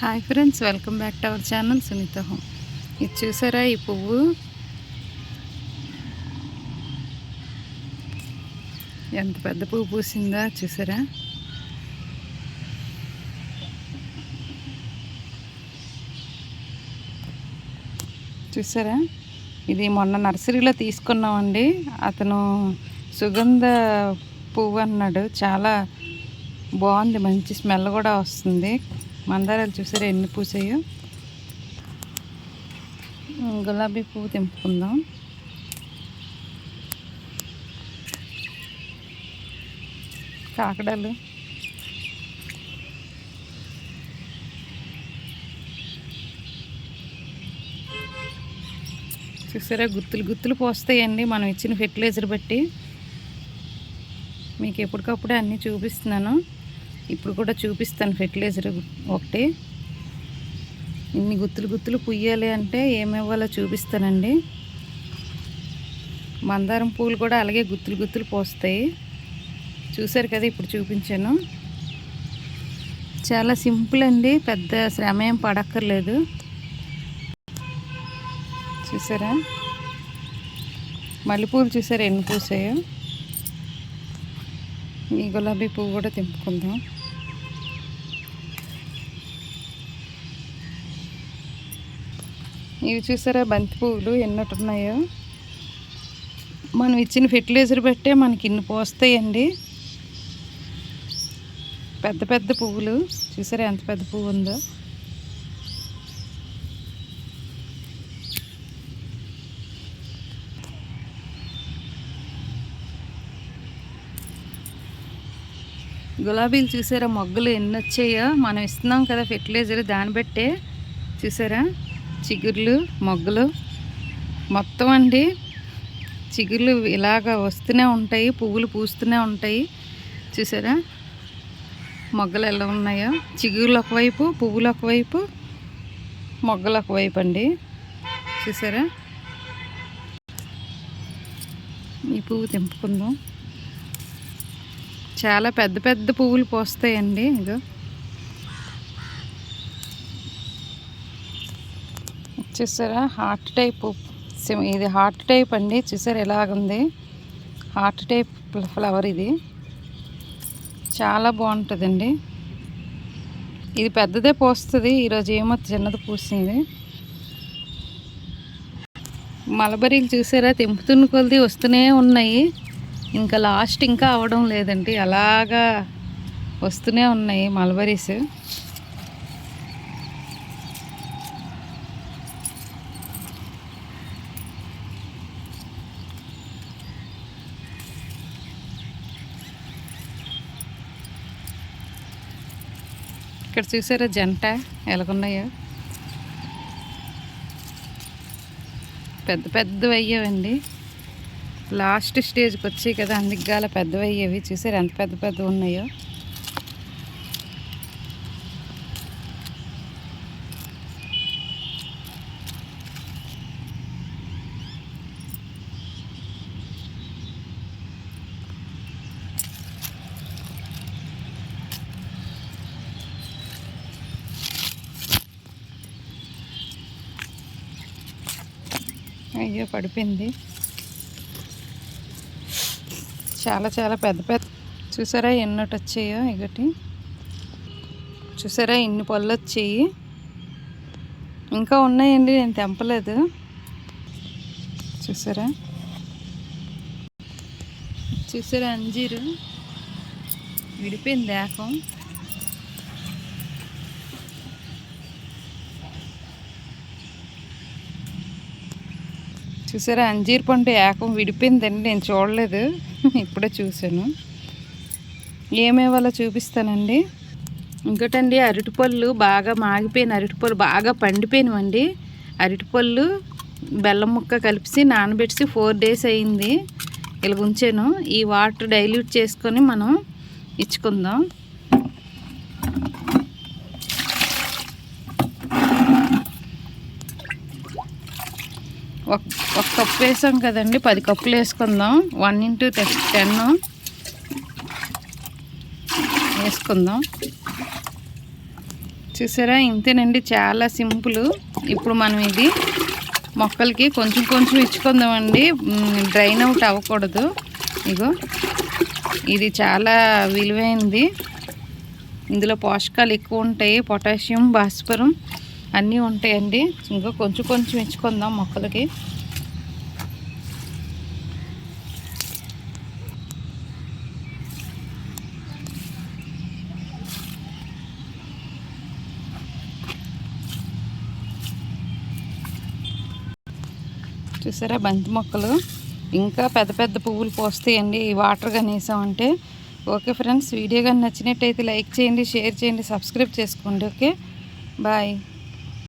Hi friends welcome back to our channel Sunitha home. ఇది చూసారా ఈ పువ్వు? ఎంత పెద్ద పువ్వు పూసిందా చూసారా? చూసారా? ఇది మొన్న నర్సరీలో తీసుకున్నామండి. అతను సుగంధ పువ్వు అన్నాడు. చాలా బాగుంది. మంచి స్మెల్ కూడా వస్తుంది. మందారాలు చూసారా? ఎన్ని పూసాయో? గులాబీ పువ్వు తెంపుకుందాం. కాకడాలు. చూసారా? గుత్తులు గుత్తులు పోస్తాయండి. మనం ఇచ్చిన ఫెర్టిలైజర్ బట్టి. మీకు ఎప్పటికప్పుడే అన్నీ చూపిస్తున్నాను. ఇప్పుడు కూడా చూపిస్తాను ఫెర్టిలైజర్ ఒకటి. ఇన్ని గుత్తులు గుత్తులు పుయ్యాలి అంటే ఏమివ్వాలో చూపిస్తానండి. మందారం పూలు కూడా అలాగే గుత్తులు గుత్తులు పోస్తాయి. చూశారు కదా ఇప్పుడు చూపించాను. చాలా సింపుల్ అండి పెద్ద శ్రమ ఏం పడక్కర్లేదు. చూసారా? మల్లెపూలు చూసారా ఎన్ని పూసాయో? ఈ గులాబీ పువ్వు కూడా తెంపుకుందాం. ఇవి చూసారా బంతి పువ్వులు ఎన్నట్టున్నాయో? మనం ఇచ్చిన ఫెర్టిలైజర్ బట్టే మనకి ఇన్ని పోస్తాయండి. పెద్ద పెద్ద పువ్వులు. చూసారా ఎంత పెద్ద పువ్వు ఉందో? గులాబీలు చూసారా? మొగ్గలు ఎన్ని వచ్చాయో? మనం ఇస్తున్నాం కదా ఫెర్టిలైజర్ దాన్ని బట్టే. చూసారా? చిగుర్లు మొగ్గలు. మొత్తం అండి. చిగుర్లు ఇలాగ వస్తూనే ఉంటాయి పువ్వులు పూస్తూనే ఉంటాయి. చూసారా? మొగ్గలు ఎలా ఉన్నాయో? చిగుర్లు ఒకవైపు పువ్వులు ఒకవైపు మొగ్గలు ఒకవైపు అండి. చూసారా? ఈ పువ్వు తెంపుకుందాం. చాలా పెద్ద పెద్ద పువ్వులు పోస్తాయండి ఇదో. చూసారా? హార్ట్ టైప్ సిమ్- ఇది హార్ట్ టైప్ అండి. చూసారా ఎలాగుంది? హార్ట్ టైప్ ఫ్లవర్ ఇది. చాలా బాగుంటుందండి. ఇది పెద్దదే పోస్తుంది. ఈరోజు ఏమో చిన్నది పూసింది. మలబరీలు చూసారా? తెంపుతున్న కొలది వస్తూనే ఉన్నాయి. ఇంకా లాస్ట్ ఇంకా అవడం లేదండి. అలాగా వస్తూనే ఉన్నాయి మలబరీస్. ఇక్కడ చూసారా జంట ఎలాగున్నాయో? పెద్ద పెద్దవి అయ్యావండి. లాస్ట్ స్టేజ్కి వచ్చాయి కదా అందుకు పెద్దవి అయ్యేవి చూసారు ఎంత పెద్ద పెద్దవి ఉన్నాయో? అయ్యో పడిపోయింది. చాలా చాలా పెద్ద పెద్ద చూసారా ఎన్నోటి వచ్చాయో ఇగటి. చూసారా ఇన్ని పళ్ళు వచ్చాయి. ఇంకా ఉన్నాయండి నేను తెంపలేదు. చూసారా? చూసారా అంజీరు? విడిపోయింది ఏకం చూసారా? అంజీర్ పండు ఏకం విడిపోయిందండి నేను చూడలేదు. ఇప్పుడే చూశాను. ఏమేవాలో చూపిస్తానండి? ఇంకోటండి అరటిపళ్ళు బాగా మాగిపోయిన అరటిపళ్ళు బాగా పండిపోయినవండి. అరటిపళ్ళు బెల్లం ముక్క కలిపి నానబెట్టి ఫోర్ డేస్ అయింది. ఇలా ఉంచాను. ఈ వాటర్ డైల్యూట్ చేసుకొని మనం ఇచ్చుకుందాం. ఒక కప్పు వేసాం కదండి. పది కప్పులు వేసుకుందాం. వన్ ఇంటూ టెన్ వేసుకుందాం. చూసారా? ఇంతేనండి. చాలా సింపుల్. ఇప్పుడు మనం ఇది మొక్కలకి కొంచెం కొంచెం ఇచ్చుకుందామండి. డ్రైన్ అవుట్ అవ్వకూడదు. ఇగో ఇది చాలా విలువైంది. ఇందులో పోషకాలు ఎక్కువ ఉంటాయి. పొటాషియం భాస్వరం అన్నీ ఉంటాయండి. ఇంకా కొంచెం కొంచెం ఇచ్చుకుందాం మొక్కలకి. చూసారా బంతి మొక్కలు? ఇంకా పెద్ద పెద్ద పువ్వులు పోస్తాయండి. ఈ వాటర్ కానీ వేసామంటే ఓకే ఫ్రెండ్స్ వీడియో కానీ నచ్చినట్టయితే లైక్ చేయండి షేర్ చేయండి సబ్స్క్రైబ్ చేసుకోండి. ఓకే? బాయ్.